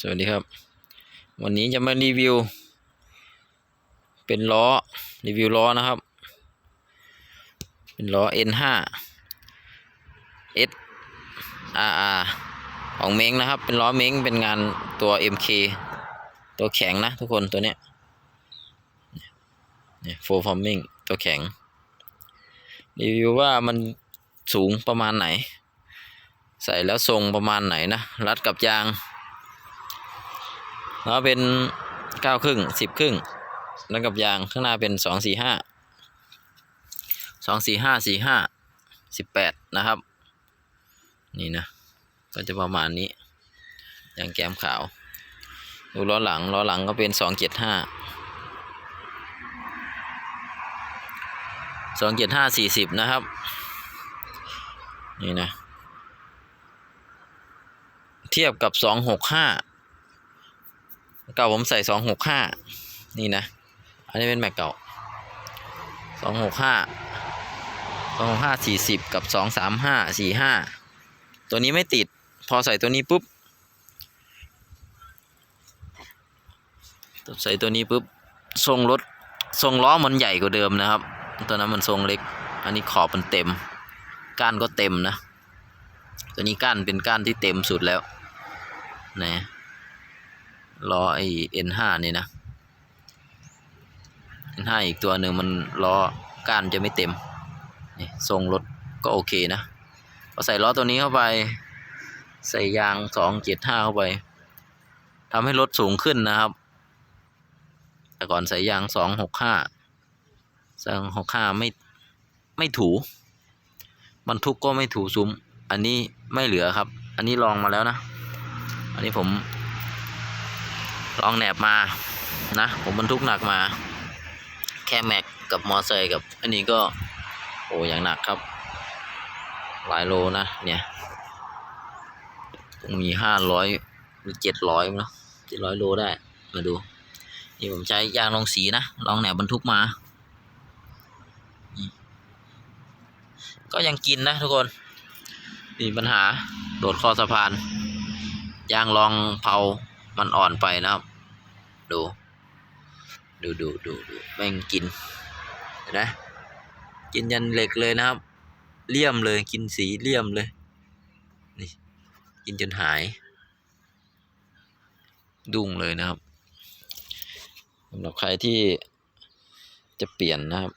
สวัสดีครับ วันนี้จะมารีวิว เป็นล้อรีวิวล้อนะครับ เป็นล้อ N5 S RR ของเม้งนะครับ เป็นล้อเม้งเป็นงานตัว MK ตัวแข็งนะทุกคนตัวเนี้ยเนี่ยโฟร์ฟอร์มิงตัวแข็ง รีวิวว่ามันสูงประมาณไหน ใส่แล้วทรงประมาณไหนนะ รัดกับยาง แล้วเป็นเก้าครึ่งสิบครึ่ง แล้วกับยางข้างหน้าเป็นสองสี่ห้าสองสี่ห้าสี่ห้าสิบแปดนะครับ นี่นะ ก็จะประมาณนี้ยางแก้มขาว ดูล้อหลังล้อหลังก็เป็นสองเจ็ดห้าสองเจ็ดห้าสี่สิบนะครับ นี่นะ เทียบกับสองหกห้า เก่าผมใส่สองหกห้านี่นะ อันนี้เป็นแม็กเก่าสองหกห้าสองหกห้าสี่สิบกับสองสามห้าสี่ห้าตัวนี้ไม่ติด พอใส่ตัวนี้ปุ๊บใส่ตัวนี้ปุ๊บทรงรถทรงล้อมันใหญ่กว่าเดิมนะครับ ตัวนั้นมันทรงเล็ก อันนี้ขอบมันเต็ม ก้านก็เต็มนะ ตัวนี้ก้านเป็นก้านที่เต็มสุดแล้วนะ ล้อไอ N5 นี่นะ N5 อีกตัวหนึ่งมันล้อก้านจะไม่เต็มนี่ทรงรถก็โอเคนะพอใส่ล้อตัวนี้เข้าไป ใส่ยางสองเจ็ดห้าเข้าไปทำให้รถสูงขึ้นนะครับ แต่ก่อนใส่ยางสองหกห้าสองหกห้าไม่ไม่ถูบรรทุกก็ไม่ถูซุ้ม อันนี้ไม่เหลือครับ อันนี้ลองมาแล้วนะ อันนี้ผม ลองแหนบมานะ ผมบรรทุกหนักมา แค่แม็กกับมอไซค์กับ อันนี้ก็ โอ้อย่างหนักครับ หลายโลนะ เนี่ย มีห้าร้อยหรือเจ็ดร้อยเนาะเจ็ดร้อยโลได้ มาดู นี่ผมใช้ยางลองสีนะลองแหนบบรรทุกมา ก็ยังกินนะทุกคนมีปัญหาโดดคอสะพานยางรองเผา มันอ่อนไปนะครับ ดู ดูดูดูดูแม่งกินนไหมกินยันเหล็กเลยนะครับ เลี่ยมเลยกินสีเลี่ยมเลย นี่ กินจนหาย ดุ้งเลยนะครับสำหรับใครที่จะเปลี่ยนนะครับ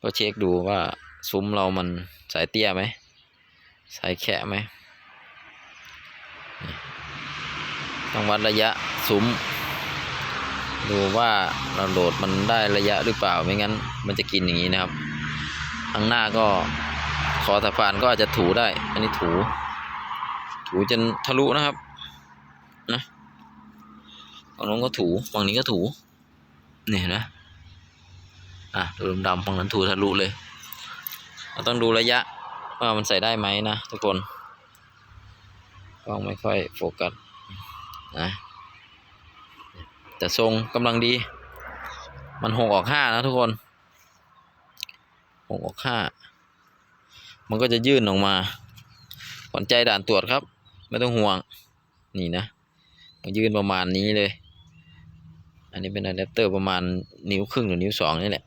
ก็เช็คดูว่าซุ้มเรามันสายเตี้ยไหมสายแขะไหม ต้องวัดระยะซุ้ม ดูว่าเราโหลดมันได้ระยะหรือเปล่าไม่งั้น มันจะกินอย่างนี้นะครับข้างหน้าก็คอสะพานก็อาจจะถูได้ อันนี้ถู ถูจนทะลุนะครับนะฝั่งนู้นก็ถูฝั่งนี้ก็ถูนี่เห็นไหมอะดูดำๆฝั่งนั้นถูทะลุเลยเราต้องดูระยะว่ามันใส่ได้ไหมนะทุกคนกล้องไม่ค่อยโฟกัส นะแต่ทรงกำลังดี มันหกออกห้านะทุกคนหกออกห้ามันก็จะยื่นออกมาขวัญใจด่านตรวจครับ ไม่ต้องห่วง นี่นะมันยื่นประมาณนี้เลย อันนี้เป็นอะแดปเตอร์ประมาณนิ้วครึ่งหรือนิ้วสองนี่แหละ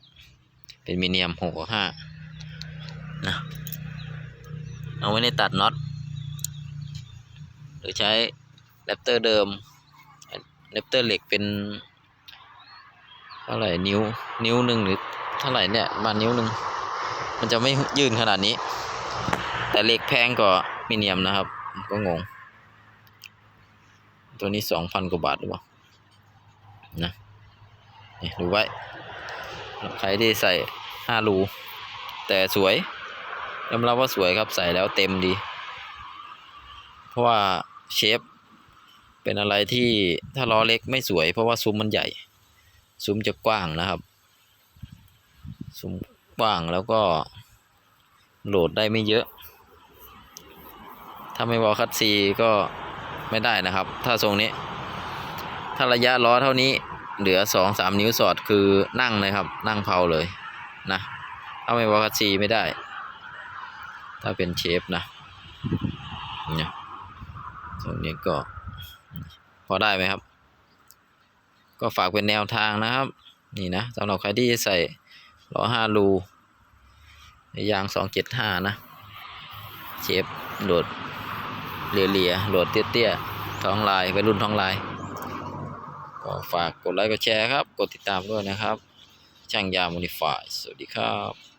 เป็นมีเนียมหกออกห้านะเอาไว้ในตัดน็อตหรือใช้ แรปเตอร์เดิมแรปเตอร์เหล็กเป็นเท่าไหร่นิ้วนิ้วหนึ่งหรือเท่าไหร่เนี่ยมานิ้วหนึ่งมันจะไม่ยืนขนาดนี้ แต่เหล็กแพงกว่ามีเนียมนะครับ ก็งง ตัวนี้สองพันกว่าบาทหรือเปล่านะนี่ดูไว้ใครที่ใส่ห้ารูแต่สวยยอมรับว่าสวยครับใส่แล้วเต็มดี เพราะว่าเชฟ เป็นอะไรที่ถ้าล้อเล็กไม่สวย เพราะว่าซุ้มมันใหญ่ ซุ้มจะกว้างนะครับ ซุ้มกว้างแล้วก็โหลดได้ไม่เยอะ ถ้าไม่วอลคัตซีก็ไม่ได้นะครับ ถ้าทรงนี้ ถ้าระยะล้อเท่านี้เหลือสองสามนิ้วสอดคือนั่งเลยครับ นั่งเผาเลยนะถ้าไม่วอลคัตซีไม่ได้ ถ้าเป็นเชฟนะเนี่ยตรงนี้ก็ พอได้ไหมครับ ก็ฝากเป็นแนวทางนะครับ นี่นะสำหรับใครที่ใส่ล้อห้ารูยางสองเจ็ดห้านะ เชฟโหลดเลียเลียๆโหลดเตี้ยเตี้ยๆท้องลายไปรุ่นท้องลาย ก็ฝากกดไลค์กดแชร์ครับ กดติดตามด้วยนะครับ ช่างยาโมนิฟายสวัสดีครับ